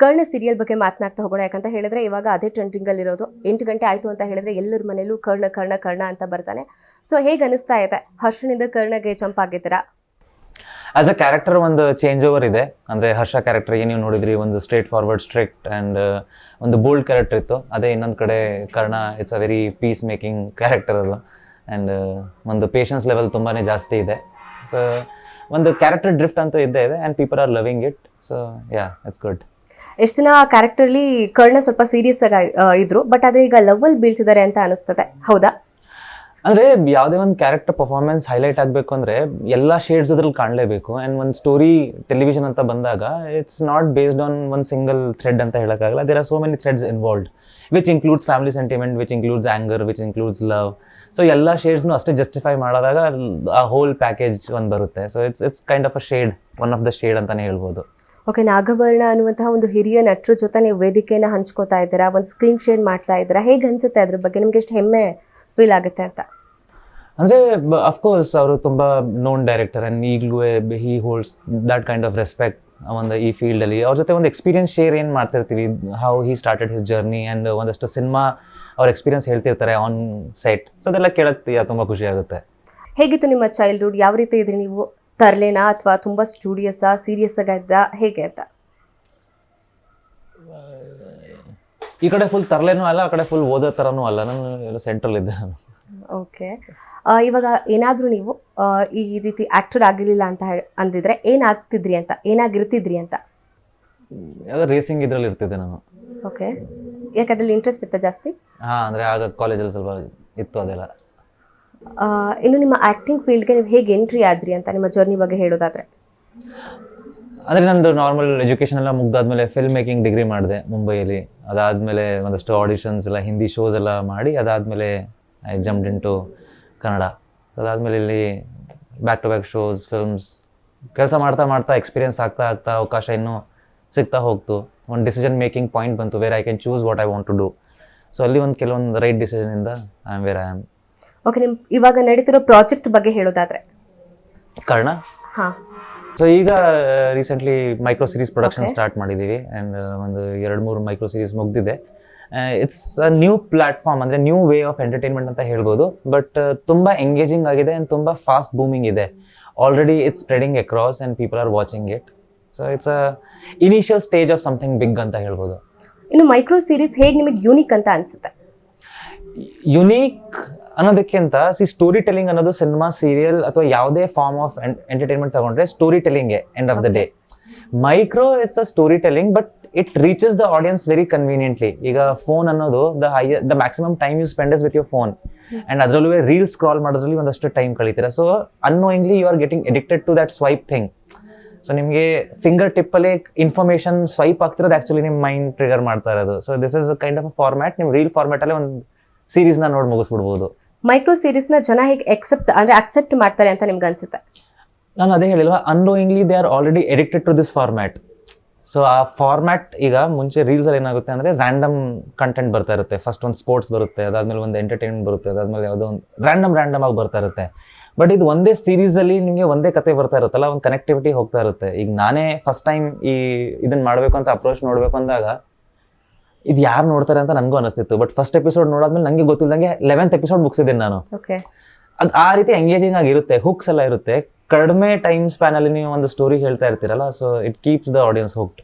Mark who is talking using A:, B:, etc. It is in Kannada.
A: ಕರ್ಣ ಸೀರಿಯಲ್ ಬಗ್ಗೆ ಮಾತನಾಡ್ತಾ ಹೋಗೋಣ. ಯಾಕಂತ ಹೇಳಿದ್ರೆ ಇವಾಗ ಅದೇ ಟ್ರೆಂಡಿಂಗ್ ಅಲ್ಲಿ ಇರೋದು. ಎಂಟು ಗಂಟೆ ಆಯ್ತು ಅಂತ ಹೇಳಿದ್ರೆ ಎಲ್ಲರ ಮನೇಲೂ ಕರ್ಣ ಕರ್ಣ ಕರ್ಣ ಅಂತ ಬರ್ತಾನೆ. ಸೊ ಹೇಗೆ ಅನಿಸ್ತಾ ಇದೆ? ಹರ್ಷನಿಂದ ಕರ್ಣಗೆ ಜಂಪ್ ಆಗಿದ್ದೀರಾ?
B: ಆಸ್ ಅ ಕ್ಯಾರೆಕ್ಟರ್ ಒಂದು ಚೇಂಜ್ ಓವರ್ ಇದೆ. ಅಂದರೆ ಹರ್ಷ ಕ್ಯಾರೆಕ್ಟರ್ಗೆ ನೀವು ನೋಡಿದ್ರಿ, ಒಂದು ಸ್ಟ್ರೇಟ್ ಫಾರ್ವರ್ಡ್ ಸ್ಟ್ರಿಕ್ಟ್ ಆ್ಯಂಡ್ ಒಂದು ಬೋಲ್ಡ್ ಕ್ಯಾರೆಕ್ಟರ್ ಇತ್ತು. ಅದೇ ಇನ್ನೊಂದು ಕಡೆ Karna it's a very peace making character ಅದು ಆ್ಯಂಡ್ ಒಂದು ಪೇಷನ್ಸ್ ಲೆವೆಲ್ ತುಂಬಾ ಜಾಸ್ತಿ ಇದೆ. ಸೊ ಒಂದು ಕ್ಯಾರೆಕ್ಟರ್ ಡ್ರಿಫ್ಟ್ ಅಂತೂ ಇದ್ದೇ ಇದೆ and people are loving it so yeah it's good
A: ಎಷ್ಟು ದಿನ ಕ್ಯಾರೆಕ್ಟರ್ಲಿ ಕರ್ಣ ಸ್ವಲ್ಪ ಸೀರಿಯಸ್ ಆಗಿ ಇದ್ರು ಬಟ್ ಆದ್ರೆ ಈಗ ಲವ್ ಅಲ್ಲಿ ಬೀಳ್ತಿದ್ದಾರೆ ಅಂತ ಅನಿಸ್ತದೆ. ಹೌದಾ?
B: ಅಂದರೆ ಯಾವುದೇ ಒಂದು ಕ್ಯಾರೆಕ್ಟರ್ ಪರ್ಫಾರ್ಮೆನ್ಸ್ ಹೈಲೈಟ್ ಆಗಬೇಕು ಅಂದರೆ ಎಲ್ಲ ಶೇಡ್ಸ್ ಅದ್ರಲ್ಲಿ ಕಾಣಲೇಬೇಕು. ಆ್ಯಂಡ್ ಒಂದು ಸ್ಟೋರಿ ಟೆಲಿವಿಷನ್ ಅಂತ ಬಂದಾಗ ಇಟ್ಸ್ ನಾಟ್ ಬೇಸ್ಡ್ ಆನ್ ಒಂದು ಸಿಂಗಲ್ ಥ್ರೆಡ್ ಅಂತ ಹೇಳೋಕ್ಕಾಗಲ್ಲ. There are so many threads involved which includes family sentiment which includes anger which includes love so ಎಲ್ಲ ಶೇಡ್ಸ್ನು ಅಷ್ಟೇ ಜಸ್ಟಿಫೈ ಮಾಡಿದಾಗ, ಆ ಹೋಲ್ ಪ್ಯಾಕೇಜ್ ಒಂದು ಬರುತ್ತೆ. So it's it's kind of a shade one of the shade ಅಂತಲೇ ಹೇಳ್ಬೋದು.
A: ಓಕೆ ನಾಗಭರಣ ಅನ್ನುವಂತಹ ಒಂದು ಹಿರಿಯ ನಟರ ಜೊತೆ ನೀವು ವೇದಿಕೆನ ಹಂಚ್ಕೋತಾ ಇದ್ದೀರಾ? ಒಂದು ಸ್ಕ್ರೀನ್ ಶೇರ್ ಮಾಡ್ತಾ ಇದ್ದೀರಾ? ಹೇಗೆ ಅನ್ಸುತ್ತೆ ಅದ್ರ ಬಗ್ಗೆ? ನಿಮ್ಗೆ ಎಷ್ಟು ಹೆಮ್ಮೆ ಫೀಲ್ ಆಗುತ್ತೆ ಅಂತ?
B: ಅಂದರೆ ಅಫ್ಕೋರ್ಸ್ ಅವರು ತುಂಬ ನೋನ್ ಡೈರೆಕ್ಟರ್ ಆ್ಯಂಡ್ ಈಗಲೂ he holds that kind of respect ಒಂದು ಈ ಫೀಲ್ಡಲ್ಲಿ ಅವ್ರ ಜೊತೆ ಒಂದು ಎಕ್ಸ್ಪೀರಿಯನ್ಸ್ ಶೇರ್ ಏನು ಮಾಡ್ತಿರ್ತೀವಿ? How he started his journey and ಒಂದಷ್ಟು ಸಿನಿಮಾ ಅವ್ರ ಎಕ್ಸ್ಪೀರಿಯನ್ಸ್ ಹೇಳ್ತಿರ್ತಾರೆ ಆನ್ ಸೆಟ್ ಸೊ ಅದೆಲ್ಲ ಕೇಳಕ್ಕೆ ತುಂಬ ಖುಷಿ ಆಗುತ್ತೆ.
A: ಹೇಗಿತ್ತು ನಿಮ್ಮ ಚೈಲ್ಡ್ಹುಡ್ ಯಾವ ರೀತಿ ಇದ್ರಿ ನೀವು? ತರ್ಲೇನಾ ಅಥವಾ ತುಂಬ ಸ್ಟೂಡಿಯಸ್ಸಾ ಸೀರಿಯಸ್ ಆಗಿದ್ದ ಹೇಗೆ ಅಂತ
B: ಈ ಕಡೆ ಫುಲ್ ತರಲೇನೂ ಅಲ್ಲ ಆ ಕಡೆ ಫುಲ್ ಓದೋ ಥರನೂ ಅಲ್ಲ. ನಾನು ಎಲ್ಲ ಸೆಂಟ್ರಲ್ ಇದ್ದೆ ನಾನು.
A: ಓಕೆ ಇವಾಗ ಏನಾದರೂ ನೀವು ಈ ರೀತಿ ಆಕ್ಟರ್ ಆಗಿರಲಿಲ್ಲ ಅಂತ ಅಂದಿದ್ರೆ ಏನಾಗ್ತಿದ್ರಿ ಅಂತ ಏನಾಗಿರ್ತಿದ್ರಿ ಅಂತ?
B: ಯಾವುದೋ ರೇಸಿಂಗ್ ಇದರಲ್ಲಿ ಇರ್ತಿದ್ದೆ ನಾನು.
A: ಓಕೆ ಯಾಕಂದ್ರೆ ಇಂಟ್ರೆಸ್ಟ್ ಇತ್ತಾ ಜಾಸ್ತಿ?
B: ಹಾಂ ಅಂದರೆ ಆಗ ಕಾಲೇಜಲ್ಲಿ ಸ್ವಲ್ಪ ಇತ್ತು ಅದೆಲ್ಲ.
A: ಇನ್ನು ನಿಮ್ಮ ಆ್ಯಕ್ಟಿಂಗ್ ಫೀಲ್ಡ್ಗೆ ನೀವು ಹೇಗೆ ಎಂಟ್ರಿ ಆದ್ರಿ ಅಂತ ನಿಮ್ಮ ಜರ್ನಿ ಬಗ್ಗೆ ಹೇಳೋದಾದ್ರೆ?
B: ಅಂದರೆ ನಂದು ನಾರ್ಮಲ್ ಎಜುಕೇಷನ್ ಎಲ್ಲ ಮುಗ್ದಾದ್ಮೇಲೆ ಫಿಲ್ಮ್ ಮೇಕಿಂಗ್ ಡಿಗ್ರಿ ಮಾಡಿದೆ ಮುಂಬೈಯಲ್ಲಿ. ಅದಾದಮೇಲೆ ಒಂದಷ್ಟು ಆಡಿಷನ್ಸ್ ಎಲ್ಲ, ಹಿಂದಿ ಶೋಸ್ ಎಲ್ಲ ಮಾಡಿ, ಅದಾದಮೇಲೆ I jumped into Kannada. ಅದಾದಮೇಲೆ ಇಲ್ಲಿ back to back shows films ಕೆಲಸ ಮಾಡ್ತಾ ಮಾಡ್ತಾ ಎಕ್ಸ್ಪೀರಿಯನ್ಸ್ ಆಗ್ತಾ ಆಗ್ತಾ ಅವಕಾಶ ಇನ್ನೂ ಸಿಗ್ತಾ ಹೋಗ್ತು. ಒಂದು ಡಿಸಿಷನ್ ಮೇಕಿಂಗ್ ಪಾಯಿಂಟ್ ಬಂತು. Where I can choose what I want to do so ಅಲ್ಲಿ ಒಂದು ಕೆಲವೊಂದು right ಡಿಸಿಷನಿಂದ I am where I am
A: okay ನಿಮ್ ಇವಾಗ ನಡೀತಿರೋ ಪ್ರಾಜೆಕ್ಟ್ ಬಗ್ಗೆ ಹೇಳೋದಾದ್ರೆ.
B: ಕರ್ಣ?
A: ಹಾಂ.
B: ಸೊ ಈಗ recently micro series production start ಮಾಡಿದ್ದೀವಿ ಆ್ಯಂಡ್ ಒಂದು ಎರಡು ಮೂರು ಮೈಕ್ರೋ ಸೀರೀಸ್ ಮುಗ್ದಿದೆ. ಇಟ್ಸ್ ಅ ನ್ಯೂ ಪ್ಲಾಟ್ಫಾರ್ಮ್ ಅಂದರೆ ನ್ಯೂ ವೇ ಆಫ್ ಎಂಟರ್ಟೈನ್ಮೆಂಟ್ ಅಂತ ಹೇಳ್ಬೋದು. ಬಟ್ ತುಂಬ ಎಂಗೇಜಿಂಗ್ ಆಗಿದೆ ಆ್ಯಂಡ್ ತುಂಬ ಫಾಸ್ಟ್ ಬೂಮಿಂಗ್ ಇದೆ. Already it's spreading across and people are watching it so it's a initial stage of something big ಅಂತ ಹೇಳ್ಬೋದು.
A: ಇನ್ನು ಮೈಕ್ರೋ ಸೀರೀಸ್ ಹೇಗೆ ನಿಮಗೆ ಯೂನಿಕ್ ಅಂತ ಅನಿಸುತ್ತೆ?
B: ಯುನೀಕ್ ಅನ್ನೋದಕ್ಕಿಂತ ಸಿ ಸ್ಟೋರಿ ಟೆಲಿಂಗ್ ಅನ್ನೋದು ಸಿನಿಮಾ ಸೀರಿಯಲ್ ಅಥವಾ ಯಾವುದೇ ಫಾರ್ಮ್ ಆಫ್ ಎಂಟರ್ಟೈನ್ಮೆಂಟ್ ತಗೊಂಡ್ರೆ storytelling end of the day micro it's a storytelling but it reaches the audience very conveniently ಈಗ ಫೋನ್ ಅನ್ನೋದು the high the maximum time you spend is with your phone and ಅದರಲ್ಲೂ ರೀಲ್ಸ್ ಸ್ಕ್ರಾಲ್ ಮಾಡೋದ್ರಲ್ಲಿ ಒಂದಷ್ಟು time ಕಳೀತೀರಾ. So annoyingly you are getting addicted to that swipe thing so ನಿಮಗೆ ಫಿಂಗರ್ ಟಿಪ್ಪಲ್ಲಿ ಇನ್ಫಾರ್ಮೇಷನ್ ಸ್ವೈಪ್ ಆಗ್ತಿರೋದು ಆ್ಯಕ್ಚುಲಿ ನಿಮ್ಮ ಮೈಂಡ್ ಟ್ರಿಗರ್ ಮಾಡ್ತಾ ಇರೋದು. So this is kind of a format ನಿಮ್ಮ ರೀಲ್ ಫಾರ್ಮ್ಯಾಟಲ್ಲೇ ಒಂದು ಸೀರೀಸ್ನ ನೋಡಿ ಮುಗಿಸ್ಬಿಡ್ಬೋದು.
A: ಮೈಕ್ರೋ ಸೀರೀಸ್ನ ಜನ ಹೇಗೆ ಎಕ್ಸೆಪ್ಟ್ ಅಂದ್ರೆ ಅಕ್ಸೆಪ್ಟ್ ಮಾಡ್ತಾರೆ ಅಂತ ನಿಮ್ಗೆ ಅನ್ಸುತ್ತೆ?
B: ನಾನು ಅದೇ ಹೇಳಿಲ್ವಾ annoyingly they are already addicted to this format so ಆ ಫಾರ್ಮ್ಯಾಟ್ ಈಗ ಮುಂಚೆ ರೀಲ್ಸಲ್ಲಿ ಏನಾಗುತ್ತೆ ಅಂದರೆ ರ್ಯಾಂಡಮ್ ಕಂಟೆಂಟ್ ಬರ್ತಾ ಇರುತ್ತೆ. ಫಸ್ಟ್ ಒಂದು ಸ್ಪೋರ್ಟ್ಸ್ ಬರುತ್ತೆ, ಅದಾದಮೇಲೆ ಒಂದು ಎಂಟರ್ಟೈನ್ಮೆಂಟ್ ಬರುತ್ತೆ, ಅದಾದಮೇಲೆ ಯಾವುದೋ ಒಂದು ರ್ಯಾಂಡಮ್ ರ್ಯಾಂಡಮ್ ಆಗಿ ಬರ್ತಾ ಇರುತ್ತೆ. ಬಟ್ ಇದು ಒಂದೇ ಸೀರೀಸಲ್ಲಿ ನಿಮಗೆ ಒಂದೇ ಕತೆ ಬರ್ತಾ ಇರುತ್ತಲ್ಲ, ಒಂದು ಕನೆಕ್ಟಿವಿಟಿ ಹೋಗ್ತಾ ಇರುತ್ತೆ. ಈಗ ನಾನೇ ಫಸ್ಟ್ ಟೈಮ್ ಈ ಇದನ್ನ ಮಾಡಬೇಕು ಅಂತ ಅಪ್ರೋಚ್ ನೋಡಬೇಕು ಅಂದಾಗ ಇದು ಯಾರು ನೋಡ್ತಾರೆ ಅಂತ ನನಗೂ ಅನಿಸ್ತಿತ್ತು. ಬಟ್ ಫಸ್ಟ್ ಎಪಿಸೋಡ್ ನೋಡಾದ್ಮೇಲೆ ನನಗೆ ಗೊತ್ತಿಲ್ಲದಂಗೆ ಲೆವೆಂತ್ ಎಪಿಸೋಡ್ ಮುಗಿಸಿದ್ದೀನಿ ನಾನು. ಅದು ಆ ರೀತಿ ಎಂಗೇಜಿಂಗ್ ಆಗಿರುತ್ತೆ ಹುಕ್ಸ್ ಎಲ್ಲ ಇರುತ್ತೆ. ಕಡಿಮೆ ಟೈಮ್ ಸ್ಪ್ಯಾನಲ್ಲಿ ನೀವು ಒಂದು ಸ್ಟೋರಿ ಹೇಳ್ತಾ ಇರ್ತೀರಲ್ಲ so it keeps the audience hooked